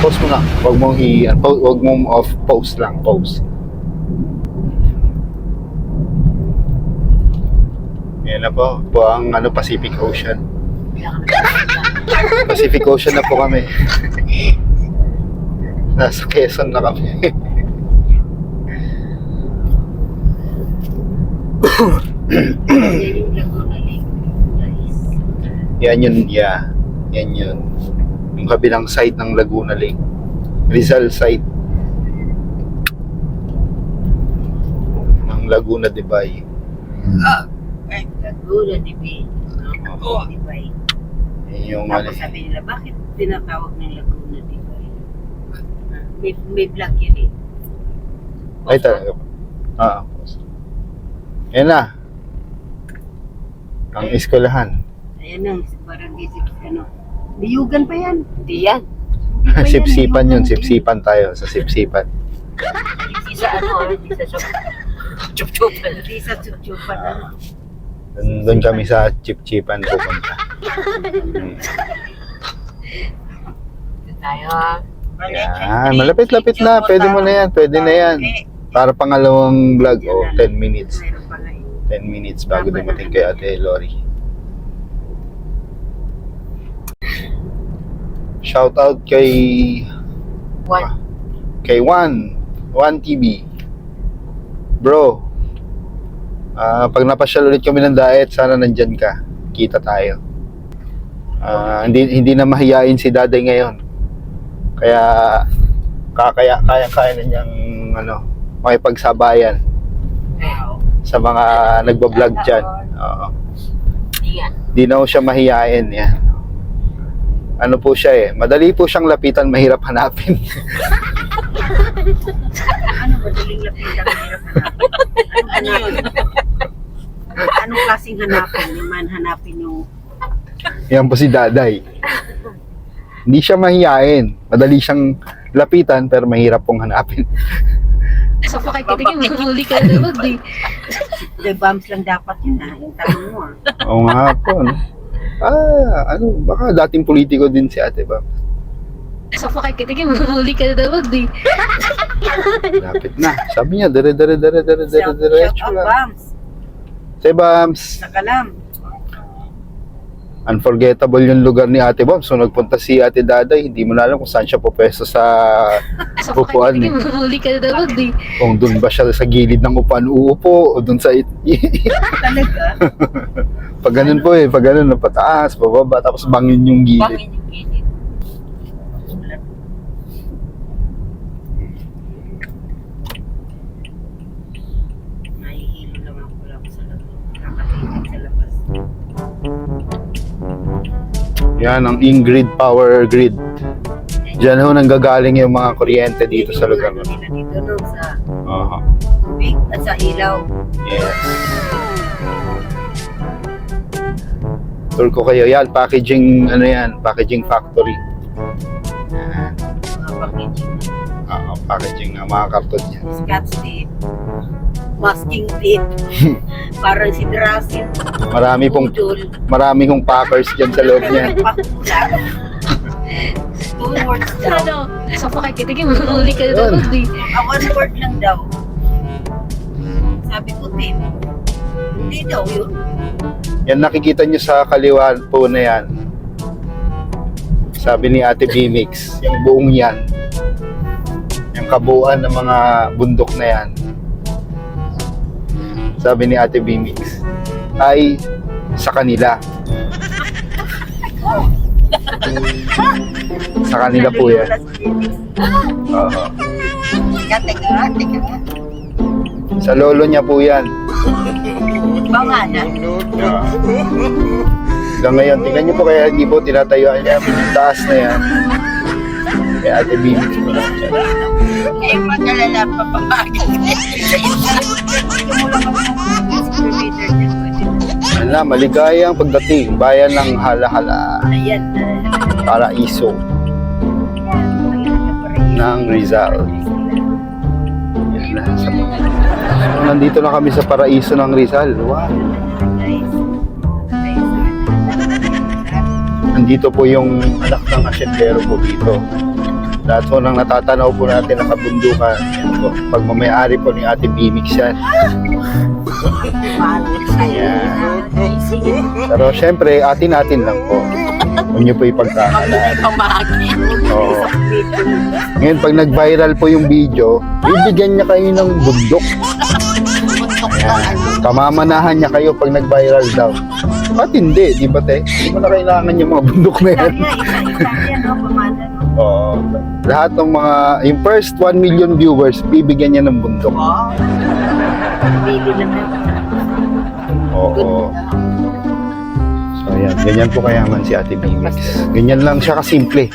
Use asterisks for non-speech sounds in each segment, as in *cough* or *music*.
Post mo na. Huwag mong i... uh, po- Huwag mong off. Post lang. Post. Yan na po. Po ang ano, Pacific Ocean. *laughs* Pacific Ocean na po kami. *laughs* Nasa Quezon na kami. *coughs* *coughs* Yan yun, yeah. Yan yun. Yung kabilang side ng Laguna Lake. Rizal side. Ng Laguna de Bay. Ay, Laguna, di ba? Oo. Di ba? Yan yung ano. Tapos sabi nila, bakit tinatawag ng Laguna, di ba? May, may vlog yun eh. Ay talaga? Ah. Yan na. Ang eskwelahan. Ayan ang parang isip ano. Liyugan pa yan. Hindi yan. Hindi pa yan, sipsipan yun. Sipsipan tayo sa sipsipan. Hindi sa ano, hindi sa chup-chupan. Hindi sa chup-chupan. ano. Doon, doon kami sa chip-chipan pupunta. Hmm. Ito tayo ah. Yan. Malapit-lapit na. Pwede mo na yan. Pwede na yan. Para pangalawang vlog. O, 10 minutes. Meron pa nga eh. 10 minutes bago dumating kay Ate Lori. Shout out kay One. kay Juan, Juan TV. Bro, ah pag napasyal ulit kami ng diet, sana nandyan ka. Kita tayo. Ah, hindi hindi na mahiyain si Daday ngayon. Kaya kakaya kaya-kaya na niyang ano, makipagsabayan sa mga nagbablog dyan. Oo. Di na siya mahiyain. Yan. Ano po siya eh. Madali po siyang lapitan, mahirap hanapin. Ano ba daling lapitan ng hirap hanapin? Ano yun? Anong klaseng hanapin? Yung man hanapin yung Yan po si Daday. Hindi siya mahiyain. Madali siyang lapitan pero mahirap pong hanapin. Sa pakikitigin, mahuli ka na naman, di. the bombs lang dapat yun ah. Yung tanong mo ah. Oo nga po. No? Ah, ano, baka dating politiko din si ate ba? Sa pakikitigin, mahuli ka na naman, di. Lapit na. Sabi niya, dire, dire, dire, dire, dire, Shout, diretso shout out bombs. Say, Bams, Sa kalam. Unforgettable yung lugar ni Ate Bams. So, nagpunta si Ate Daday, hindi mo na alam kung saan siya pupwesto sa *laughs* Sa upuan. Eh. mahuli ka na naman, di. Kung doon ba siya sa gilid ng upuan uupo o doon sa it- *laughs* Talaga. pag ganun po eh, pag ganun, napataas, pababa, tapos bangin yung gilid. Bangin yung gilid. Yan ang Ingrid Power Grid. Diyan ho nanggagaling yung mga kuryente dito sa lugar na. nila dito no, sa Aha. tubig at sa ilaw. Yes. Tour ko kayo. Yan, packaging, ano yan, packaging factory. Yan. Mga packaging. Oo, packaging ng mga karton niya. Scotch tape. Masking tape. *laughs* Parang si Drasin. Marami pong, marami hong packers dyan sa loob niya. Two words daw. Ano? Sa pakikitigin, mahuli ka na naman, di. Ah, one word lang daw. Sabi ko, tape. Hindi daw yun. Yan nakikita nyo sa kaliwa po na yan. Sabi ni Ate Bimix, yung buong yan. Yung kabuuan ng mga bundok na yan. Sabi ni Ate Bimix, ay sa kanila. sa kanila po yan. Oo. Teka. Sa lolo niya po yan. Ba nga na? Yeah. Hanggang ngayon, tingnan niyo po kaya hindi po tinatayuan niya taas na yan. Kaya Ate Bimix po lang siya. Eh, magalala pa pamagin. Yan na, maligayang pagdating, bayan ng halahala, Ayan. paraiso ng Rizal. Yan na, So, nandito na kami sa paraiso ng Rizal. Wow. Nandito po yung anak ng asyendero po dito. Lahat po ng natatanaw po natin na kabundukan. Yan po. Pagmamayari po ni Ate Bimix yan. Yan. Sige. Pero syempre, atin-atin lang po. Huwag niyo po ipagkakalaan. Oo. Ngayon, pag nag-viral po yung video, bibigyan niya kayo ng bundok. Yan. Pamamanahan niya kayo pag nag-viral daw. Ba't hindi? Di ba, te? Hindi mo na kailangan yung mga bundok na yan. Oo. Lahat ng mga, yung first 1 million viewers, bibigyan niya ng bundok. Lang na. Oo. So, yan. Ganyan po kayaman si Ate Bimix. Ganyan lang siya kasimple.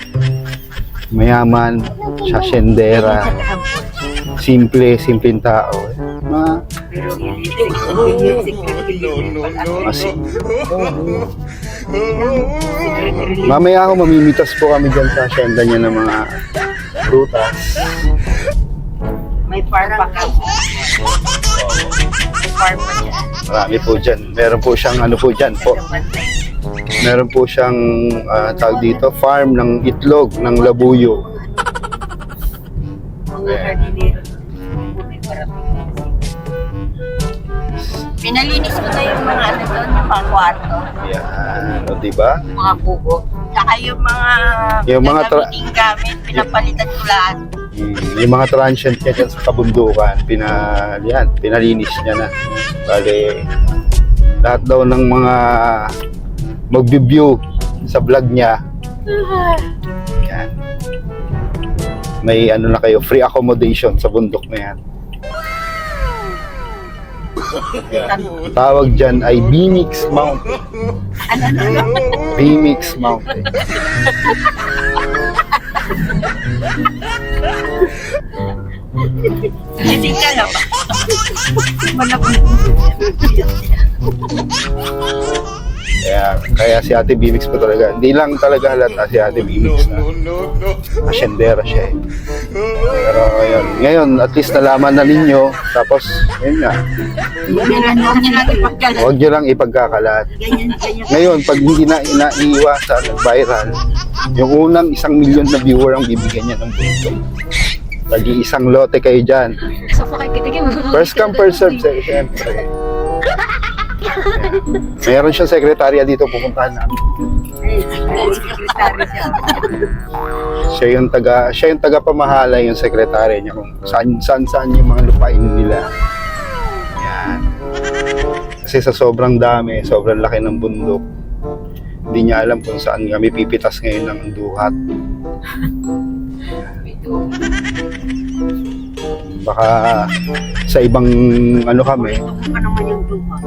Mayaman, siya sendera, simple, simpleng tao. Ma, Pero yung music, masi. Mamaya ako mamimitas po kami dyan sa asyenda niya ng mga prutas. May farm pa ka. May farm pa dyan. Marami po dyan. Meron po siyang ano po dyan po. Meron po siyang ah, tawag dito, farm ng itlog ng labuyo. Mga Pinalinis ko na yung mga ano doon, yung mga kwarto, Yan, o diba? mga kuko. Saka yung mga Yung mga tra- gagamiting gamit, pinapalitan ko lahat. Mm, yung mga transient niya dyan sa kabundukan, pina, yan, pinalinis niya na. Bale, lahat daw ng mga mag-view sa vlog niya, yan. May ano na kayo, free accommodation sa bundok na yan. Tawag dyan ay Bimix Mountain. Ano, ano, ano? Bimix Mountain. Hindi ka na ba? Malapit. *laughs* Kaya, kaya si Ate Bimix po talaga. Hindi lang talaga halata si Ate Bimix na asyendera siya eh. Pero ngayon, ngayon at least nalaman na ninyo. Tapos, yun nga, huwag niyo lang ipagkalat. huwag nyo lang ipagkakalat. Ganyan, ganyan. Ngayon, pag hindi na inaiwasan at viral, yung unang isang milyon na viewer ang bibigyan niya ng punto. Lagi isang lote kayo dyan. First come, first serve, sir, siyempre. Meron siyang sekretarya dito pupuntahan namin. Siya. Yung taga siya yung taga pamahala yung sekretary niya kung saan saan, saan yung mga lupain nila. Yan. Kasi sa sobrang dami, sobrang laki ng bundok. Hindi niya alam kung saan kami pipitas ngayon ng duhat. Baka sa ibang ano kami, naman yung duha.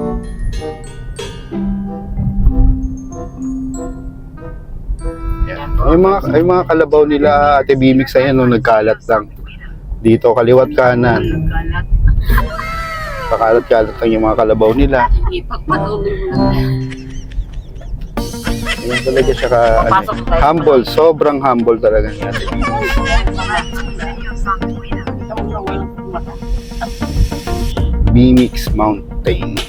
Yan. Ay mga ay mga kalabaw nila Ate Bimix ayan no nagkalat lang. Dito kaliwat kanan. Galat. Kakalat-kalat lang yung mga kalabaw nila. Ipagpatuloy mo. Yan talaga siya ka ano, humble, sobrang humble talaga ni Bimix Mountain.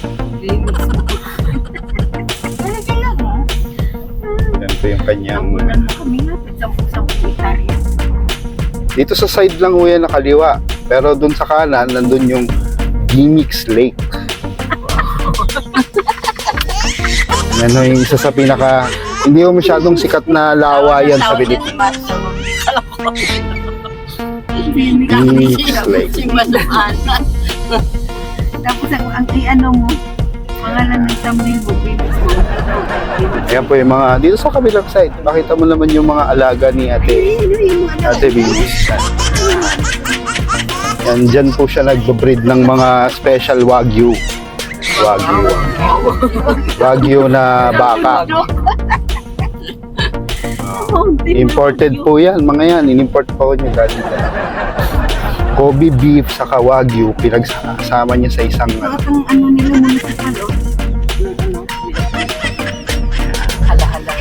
Yan po yung kanyang Dito sa side lang ho yan nakaliwa. Pero dun sa kanan, nandun yung Bimix Lake. Yan ho yung isa sa pinaka, hindi ho masyadong sikat na lawa yan sa Pilipinas. Bimix Lake. Tapos ang, ang i-ano mo, pangalan ng thumbnail mo, mo. Ayan po yung mga, dito sa kabilang side, makita mo naman yung mga alaga ni ate, ate Bimix. Yan, dyan po siya nagbe-breed ng mga special Wagyu. Wagyu. Wagyu na baka. Imported po yan, mga yan. In-import po niya galing sa Kobe beef sa Wagyu, pinagsama niya sa isang ano, Parang ano nila oh. Ano? Hala-hala.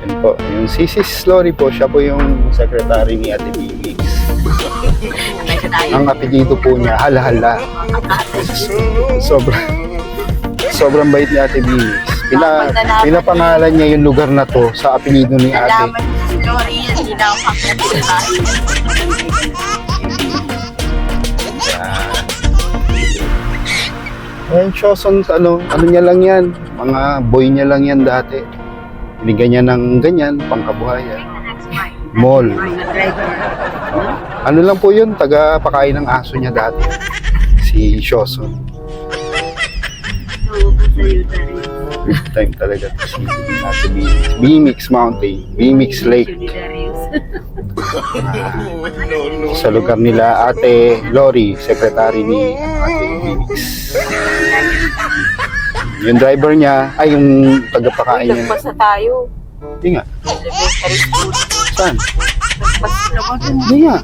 Yan po, yung Sisis Lori po, siya po yung secretary ni Ate Bimix. Ang apelido po niya, Hala-Hala. Sobrang, sobrang bait ni Ate Bimix. Pina, pinapangalan niya yung lugar na to sa apelido ni ate. Nalaman Dory yan, hindi na ako kakatulay. Ayan, Shoson, ano, ano niya lang yan. Mga boy niya lang yan dati. Binigyan niya ng ganyan, pangkabuhayan. Mall. Ano lang po yun, taga pakain ng aso niya dati. Si Shoson. Oo, sa iyo, Dory. Big time talaga to si Ate B. B-Mix Mountain, B-Mix Lake. Ni Darius. Sa lugar nila Ate Lori, secretary ni Ate B-Mix. Yung driver niya, ay yung tagapakain niya. Lagpas na tayo. Hindi nga. Elementary school. Saan? Lagpas na ako dun. Hindi nga.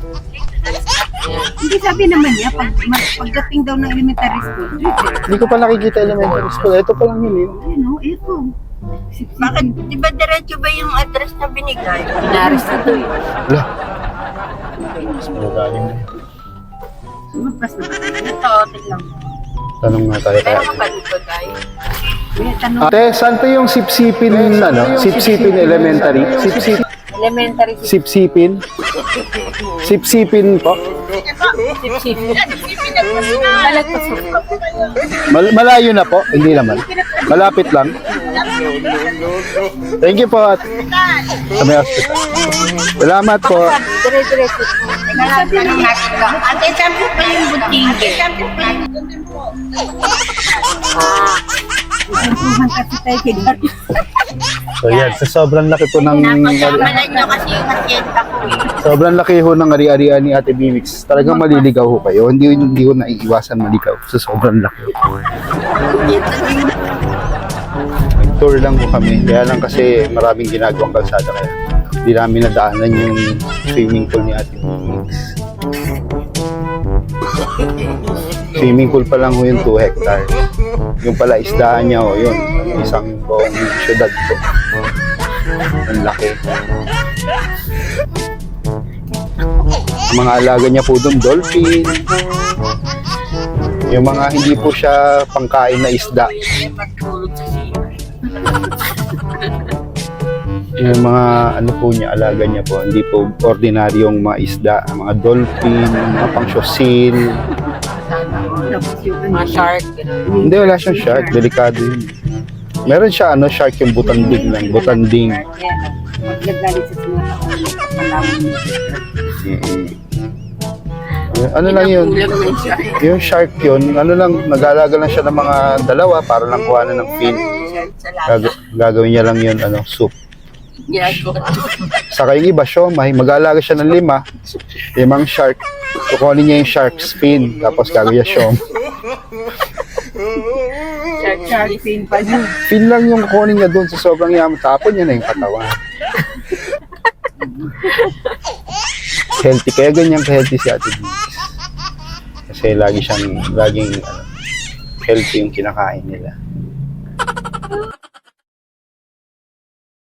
Hindi sabi naman niya, pag, mag- pagdating daw ng elementary school, Hindi ko pa nakikita elementary school. Ito pa lang yun eh. ano, ito. Bakit, di ba diretso ba yung address na binigay? Pinaris na to eh. Wala. Mas magaling na yun. Sumagpas na ba tayo? Ito, tignan mo. Tanong nga tayo dito, Day? May tanong. Ate, saan to yung sipsipin, ano? Sipsipin elementary? Sipsip, Elementary sipsipin? *laughs* Sipsipin po? Mal- malayo na po? Hindi naman. Malapit lang. Thank you po. At sa. Salamat po. Tanong natin. Ate, saan po pa yung buting? Saan po So yan, sa sobrang laki po ng napagkamalan nyo kasi yung asyenta ko eh. sobrang laki ho ng ari-arian ni Ate Bimix. Talagang maliligaw ho kayo. Hindi hindi ho naiiwasan maligaw sa sobrang laki. Tour lang po kami. Kaya lang kasi maraming ginagawang kalsada kaya hindi namin nadaanan yung swimming pool ni Ate Bimix. Swimming pool pa lang ho yung 2 hectare. Yung pala isdaan niya ho, yun. Isang buong syudad po. Ang laki. Mga alaga niya po doon, dolphin. Yung mga hindi po siya pangkain na isda. Yung mga ano po niya, alaga niya po, hindi po ordinaryong mga isda, mga dolphin, mga pangsosil. Yung ano, Mga shark. ganun. Hindi, wala siyang shark. Delikado yun. Meron siya, ano, shark yung butanding lang. Butanding. Pag nagalit sa mga tao. Ano lang yun? Yung shark yun, ano lang, nag-aalaga lang siya ng mga dalawa para lang kuhanan ng fin. Gag- gagawin niya lang yun, ano, soup. Saka yung iba, siomay, mag-aalaga siya ng lima, limang shark. Kukunin niya yung shark's fin, tapos gagawin niya siom. Shark Shark fin pa niya. Fin lang yung kukunin niya doon sa sobrang yaman, tapon niya na yung katawan. healthy, kaya ganyan ka-healthy si Ate. Kasi lagi siyang, laging, ano, healthy yung kinakain nila.